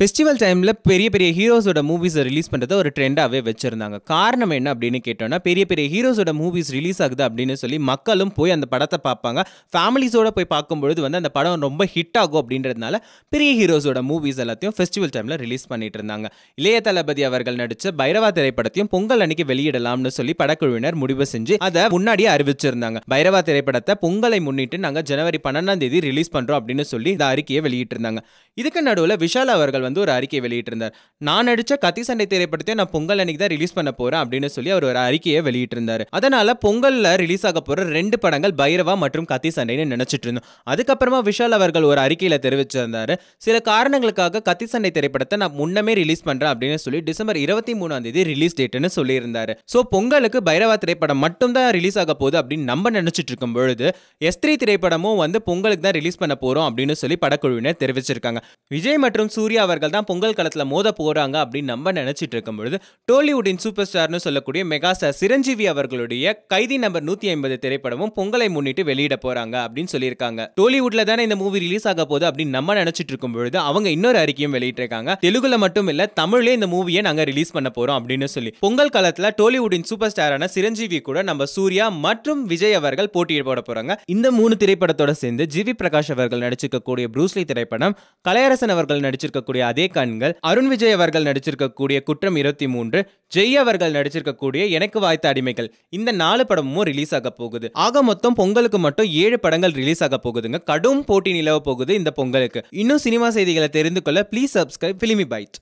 Festival டைமில் பெரிய பெரிய ஹீரோஸோட மூவிஸை ரிலீஸ் பண்றதை ஒரு ட்ரெண்டாவே வச்சிருந்தாங்க. காரணம் என்ன அப்படின்னு கேட்டோம்னா பெரிய பெரிய ஹீரோஸோட மூவிஸ் ரிலீஸ் ஆகுது அப்படின்னு சொல்லி மக்களும் போய் அந்த படத்தை பார்ப்பாங்க. ஃபேமிலிஸோட போய் பார்க்கும்பொழுது வந்து அந்த படம் ரொம்ப ஹிட் ஆகும் அப்படின்றதுனால பெரிய ஹீரோஸோட மூவிஸ் எல்லாத்தையும் ஃபெஸ்டிவல் டைமில் ரிலீஸ் பண்ணிட்டு இருந்தாங்க. இளைய தளபதி அவர்கள் நடித்த பைரவா திரைப்படத்தையும் பொங்கல் அன்னைக்கு வெளியிடலாம்னு சொல்லி படக்குழுவினர் முடிவு செஞ்சு அதை முன்னாடியே அறிவிச்சிருந்தாங்க. பைரவா திரைப்படத்தை பொங்கலை முன்னிட்டு நாங்கள் ஜனவரி பன்னெண்டாம் தேதி ரிலீஸ் பண்றோம் அப்படின்னு சொல்லி இந்த அறிக்கையை வெளியிட்டிருந்தாங்க. இதுக்கு நடுவில் விஷால் அவர்கள் வந்து ஒரு அறிக்கை வெளியிட்டிருந்தார். நான் நடிச்ச கத்தி சண்டை திரைப்படத்தை நான் பொங்கல் அன்னைக்கு தான் ரிலீஸ் பண்ண போறேன் அப்படின்னு சொல்லி அவர் ஒரு அறிக்கையை வெளியிட்டிருந்தார். அதனால பொங்கல்ல ரிலீஸ் ஆக போற ரெண்டு படங்கள் பைரவா மற்றும் கத்தி சண்டைன்னு நினைச்சிட்டு இருந்தோம். அதுக்கப்புறமா விஷால் அவர்கள் ஒரு அறிக்கையில தெரிவிச்சிருந்தாரு. சில காரணங்களுக்காக கத்தி சண்டை திரைப்படத்தை நான் முன்னமே ரிலீஸ் பண்றேன் அப்படின்னு சொல்லி டிசம்பர் இருபத்தி மூணாம் தேதி ரிலீஸ் டேட்னு சொல்லியிருந்தாரு. ஸோ பொங்கலுக்கு பைரவா திரைப்படம் மட்டும் தான் ரிலீஸ் ஆக போகுது அப்படின்னு நம்ம நினைச்சிட்டு இருக்கும் பொழுது எஸ் த்ரீ திரைப்படமும் வந்து பொங்கலுக்கு தான் ரிலீஸ் பண்ண போறோம் அப்படின்னு சொல்லி படக்குழுவினர் தெரிவிச்சிருக்காங்க. விஜய் மற்றும் சூர்யா அவர்கள் தான் பொங்கல் காலத்துல மோத போகிறாங்க அப்படின்னு நம்ம நினச்சிட்டு இருக்கும் பொழுது டோலிவுட்டின் சூப்பர் ஸ்டார்னு சொல்லக்கூடிய மெகாஸ்டார் சிரஞ்சீவி அவர்களுடைய கைதி நம்பர் நூற்றி ஐம்பது திரைப்படமும் பொங்கலை முன்னிட்டு வெளியிட போகிறாங்க அப்படின்னு சொல்லியிருக்காங்க. டோலிவுட்ல தானே இந்த மூவி ரிலீஸ் ஆக போகுது அப்படின்னு நம்ம நினச்சிட்டு இருக்கும் பொழுது அவங்க இன்னொரு அறிக்கையும் வெளியிட்டிருக்காங்க. தெலுங்குல மட்டும் இல்லை தமிழ்லேயே இந்த மூவியை நாங்கள் ரிலீஸ் பண்ண போகிறோம் அப்படின்னு சொல்லி. பொங்கல் காலத்தில் டோலிவுட்டின் சூப்பர் ஸ்டாரான சிரஞ்சீவி கூட நம்ம சூர்யா மற்றும் விஜய் அவர்கள் போட்டியிட போட போகிறாங்க இந்த மூணு திரைப்படத்தோட சேர்ந்து ஜிவி பிரகாஷ் அவர்கள் நடிச்சிருக்கக்கூடிய ப்ரூஸ்லி திரைப்படம் கலையரசன் அவர்கள் நடிச்சிருக்கக்கூடிய அதே கண்கள். அருண் விஜய் அவர்கள் நடிச்சிருக்கக்கூடிய குற்றம் இருபத்தி மூன்று ஜெய் அவர்கள் நடிச்சிருக்கக்கூடிய எனக்கு வாய்த்த அடிமைகள். இந்த நாலு படமும் ரிலீஸ் ஆக போகுது. ஆக மொத்தம் பொங்கலுக்கு மட்டும் ஏழு படங்கள் ரிலீஸ் ஆக போகுதுங்க. கடும் போட்டி நிலவ போகுது இந்த பொங்கலுக்கு. இன்னும் சினிமா செய்திகளை தெரிந்து கொள்ள ப்ளீஸ் சப்ஸ்கிரைப் பிலிமி பைட்